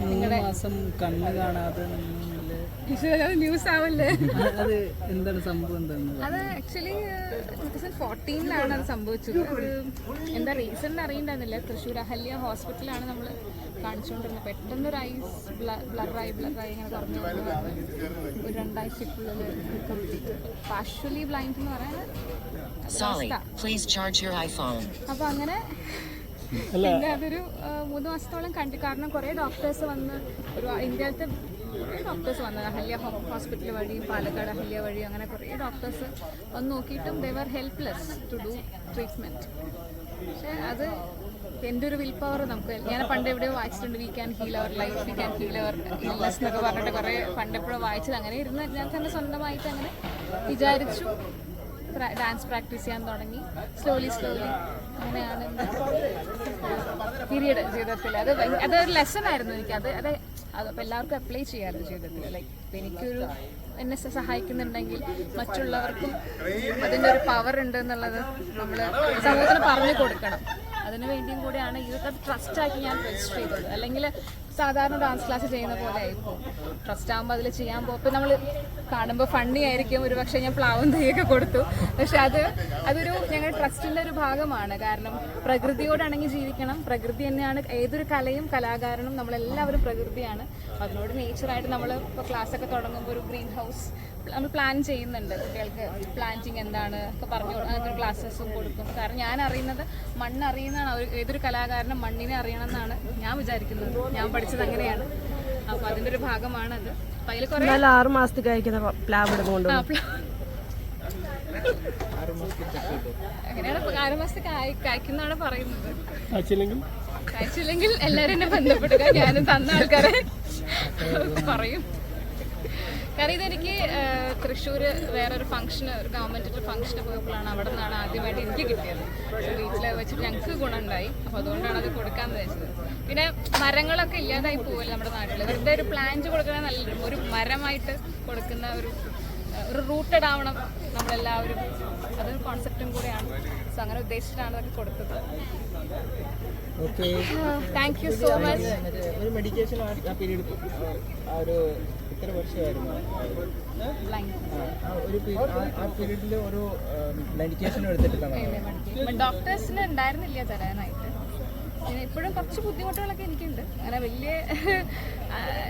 മാസം കണ്ണ് കാണാതെ? ന്യൂസ് ആവല്ലേ? അത് എന്താണ് സംഭവം എന്താണ്? അത് ആക്ച്വലി ടൂ തൗസൻഡ് ഫോർട്ടീനിലാണ് അത് സംഭവിച്ചത്. അത് എന്താ റീസൺ അറിയണ്ടായിരുന്നില്ല. തൃശ്ശൂർ അഹല്യ ഹോസ്പിറ്റലാണ് നമ്മൾ കാണിച്ചുകൊണ്ടിരുന്നത് പെട്ടെന്ന് ഒരു ഐസ് ബ്ലറായി ബ്ലറായി ഇങ്ങനെ പറഞ്ഞു ഒരു രണ്ടാഴ്ചക്കുള്ളിൽ പാഷ്വലി ബ്ലൈൻഡ് എന്ന് പറയാൻ അപ്പൊ അങ്ങനെ പിന്നെ അതൊരു മൂന്ന് മാസത്തോളം കണ്ടു കാരണം കുറേ ഡോക്ടേഴ്സ് വന്ന് ഒരു ഇന്ത്യയിലത്തെ കുറേ ഡോക്ടേഴ്സ് വന്നത് അഹല്യ ഹോസ്പിറ്റൽ വഴി പാലക്കാട് അഹല്യ വഴി അങ്ങനെ കുറേ ഡോക്ടേഴ്സ് വന്ന് നോക്കിയിട്ടും they were helpless to do treatment പക്ഷേ അത് എന്റെ ഒരു വിൽ പവർ നമുക്ക്. ഞാൻ പണ്ട് എവിടെയോ വായിച്ചിട്ടുണ്ട് we can heal our life we can heal our illness എന്നൊക്കെ പറഞ്ഞിട്ട് കുറേ പണ്ടെപ്പോഴും വായിച്ചത്. അങ്ങനെ ഇരുന്ന് ഞാൻ തന്നെ സ്വന്തമായിട്ട് അങ്ങനെ വിചാരിച്ചു. ഡാൻസ് പ്രാക്ടീസ് ചെയ്യാൻ തുടങ്ങി. സ്ലോലി സ്ലോലി അങ്ങനെയാണ് പീരീഡ് ജീവിതത്തിൽ അത് അതൊരു ലെസൺ ആയിരുന്നു എനിക്ക്. അത് അത് അതപ്പോൾ എല്ലാവർക്കും അപ്ലൈ ചെയ്യാറുണ്ട് ജീവിതത്തിൽ ലൈക്ക് എനിക്കൊരു എന്നെ സഹായിക്കുന്നുണ്ടെങ്കിൽ മറ്റുള്ളവർക്കും അതിന്റെ ഒരു പവർ ഉണ്ട് എന്നുള്ളത് നമ്മൾ സമൂഹത്തിന് പറഞ്ഞു കൊടുക്കണം. അതിനു വേണ്ടിയും കൂടിയാണ് ഇതൊക്കെ ട്രസ്റ്റാക്കി ഞാൻ രജിസ്റ്റർ ചെയ്തത്. അല്ലെങ്കിൽ സാധാരണ ഡാൻസ് ക്ലാസ് ചെയ്യുന്ന പോലെ ആയിപ്പോൾ ട്രസ്റ്റ് ആകുമ്പോൾ അതിൽ ചെയ്യാൻ പോകും ഇപ്പം നമ്മൾ കാണുമ്പോൾ ഫണ്ണി ആയിരിക്കും. ഒരു പക്ഷേ ഞാൻ പ്ലാവും തൈയൊക്കെ കൊടുത്തു. പക്ഷെ അത് അതൊരു ഞങ്ങളുടെ ട്രസ്റ്റിന്റെ ഒരു ഭാഗമാണ്. കാരണം പ്രകൃതിയോടാണെങ്കിൽ ജീവിക്കണം. പ്രകൃതി തന്നെയാണ് ഏതൊരു കലയും കലാകാരനും നമ്മളെല്ലാവരും പ്രകൃതിയാണ്. അതിനോട് നേച്ചറായിട്ട് നമ്മൾ ഇപ്പോൾ ക്ലാസ്സൊക്കെ തുടങ്ങുമ്പോൾ ഒരു ഗ്രീൻ ഹൗസ് നമ്മൾ പ്ലാൻ ചെയ്യുന്നുണ്ട്. കുട്ടികൾക്ക് പ്ലാന്റിങ് എന്താണ് ഒക്കെ പറഞ്ഞു കൊടുക്കും അങ്ങനത്തെ ക്ലാസ്സസും കൊടുക്കും. കാരണം ഞാൻ അറിയുന്നത് മണ്ണ് അറിയുന്നതാണ്. ഏതൊരു കലാകാരനും മണ്ണിനെ അറിയണം എന്നാണ് ഞാൻ വിചാരിക്കുന്നത്. ഞാൻ പഠിച്ചത് അങ്ങനെയാണ്. അപ്പൊ അതിന്റെ ഒരു ഭാഗമാണത്. അപ്പോൾ അതിൽ കുറേ ആറ് മാസത്തേക്ക് അയക്കുന്ന പ്ലാവ് അങ്ങനെയാണ് ആറ് മാസത്തെ കായ് കായ്ക്കുന്നാണ് പറയുന്നത്. കായ്ച്ചില്ലെങ്കിൽ? എല്ലാരും എന്നെ ബന്ധപ്പെടുക. ഞാനും തന്ന ആൾക്കാരെ പറയും. കാരണം ഇതെനിക്ക് തൃശ്ശൂർ വേറൊരു ഫംഗ്ഷന് ഒരു ഗവൺമെന്റിന്റെ ഫംഗ്ഷന് പോയപ്പോഴാണ് അവിടെ നിന്നാണ് ആദ്യമായിട്ട് എനിക്ക് കിട്ടിയത്. പക്ഷേ വീട്ടിൽ വെച്ചിട്ട് ഞങ്ങൾക്ക് ഗുണമുണ്ടായി. അപ്പോൾ അതുകൊണ്ടാണ് അത് കൊടുക്കാമെന്ന് വെച്ചത്. പിന്നെ മരങ്ങളൊക്കെ ഇല്ലാതായി പോവില്ല നമ്മുടെ നാട്ടിൽ വെറുതെ ഒരു പ്ലാന്റ് കൊടുക്കുന്നത് നല്ല ഒരു മരമായിട്ട് കൊടുക്കുന്ന ഒരു ഒരു റൂട്ടഡ് ആവണം നമ്മളെല്ലാവരും. അതൊരു കോൺസെപ്റ്റും കൂടെയാണ്. സോ അങ്ങനെ ഉദ്ദേശിച്ചിട്ടാണ് അതൊക്കെ കൊടുത്തത്. താങ്ക് യു സോ മച്ച് ഒരു മെഡിക്കേഷൻ ആ പീരീഡ് ഒരു എത്ര വർഷമായിരുന്നു. ഒരു മെഡിക്കേഷൻ എടുത്തിട്ടില്ല ഡോക്ടേഴ്സിന് ഉണ്ടായിരുന്നില്ല തരാനായിട്ട്. പിന്നെ ഇപ്പോഴും കുറച്ച് ബുദ്ധിമുട്ടുകളൊക്കെ എനിക്കുണ്ട് അങ്ങനെ വലിയ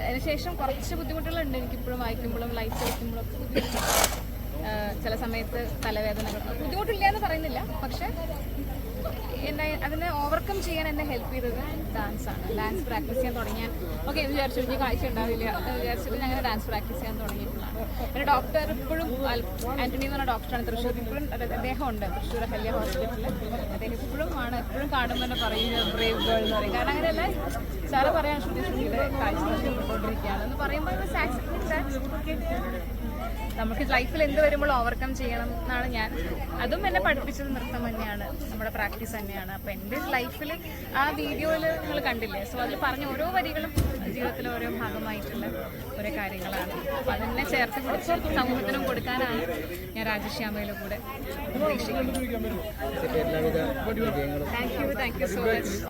അതിനുശേഷം കുറച്ച് ബുദ്ധിമുട്ടുകളുണ്ട് എനിക്കിപ്പോഴും വായിക്കുമ്പോഴും ലൈറ്റ് വയ്ക്കുമ്പോഴും ഒക്കെ ബുദ്ധിമുട്ടുണ്ട്. ചില സമയത്ത് തലവേദന ബുദ്ധിമുട്ടില്ല എന്ന് പറയുന്നില്ല പക്ഷെ എന്നെ അതിനെ ഓവർകം ചെയ്യാൻ എന്നെ ഹെൽപ്പ് ചെയ്തത് ഡാൻസ് ആണ്. ഡാൻസ് പ്രാക്ടീസ് ചെയ്യാൻ തുടങ്ങിയാൽ ഓക്കെ എന്ന് വിചാരിച്ചു എനിക്ക് കാഴ്ച ഉണ്ടാവില്ല വിചാരിച്ചിട്ട് ഞാൻ ഡാൻസ് പ്രാക്ടീസ് ചെയ്യാൻ തുടങ്ങിയിട്ടുള്ളതാണ്. എന്റെ ഡോക്ടർ ഇപ്പോഴും ആന്റണി എന്ന് പറഞ്ഞ ഡോക്ടറാണ് തൃശ്ശൂർ. ഇപ്പോഴും അദ്ദേഹം ഉണ്ട് തൃശ്ശൂർ ഹല്യ ഹോസ്പിറ്റലിൽ അദ്ദേഹം ഇപ്പോഴും ആണ് എപ്പോഴും കാണുമ്പോൾ തന്നെ പറയുന്നത് ബ്രേവ് ഗേൾ എന്ന് പറയും കാരണം അങ്ങനെയല്ല സാറ് പറയാൻ ശ്രുതി ശ്രുതിയുടെ കാഴ്ച കൊണ്ടിരിക്കുകയാണ് എന്ന് പറയുമ്പോൾ നമുക്ക് ലൈഫിൽ എന്ത് വരുമ്പോഴും ഓവർകം ചെയ്യണം എന്നാണ് ഞാൻ. അതും എന്നെ പഠിപ്പിച്ചത് നൃത്തം തന്നെയാണ്. നമ്മുടെ പ്രാക്ടീസ് തന്നെയാണ്. അപ്പോൾ എന്റെ ലൈഫിൽ ആ വീഡിയോയിൽ നിങ്ങൾ കണ്ടില്ലേ? സോ അതിൽ പറഞ്ഞ ഓരോ വരികളും ജീവിതത്തിലെ ഓരോ ഭാഗമായിട്ടുള്ള ഓരോ കാര്യങ്ങളാണ്. അപ്പോൾ അതെന്നെ ചേർത്ത് പിടിച്ച് സമൂഹത്തിനും കൊടുക്കാനാണ് ഞാൻ രാജശ്യാമയിലെ കൂടെ thank you thank you so much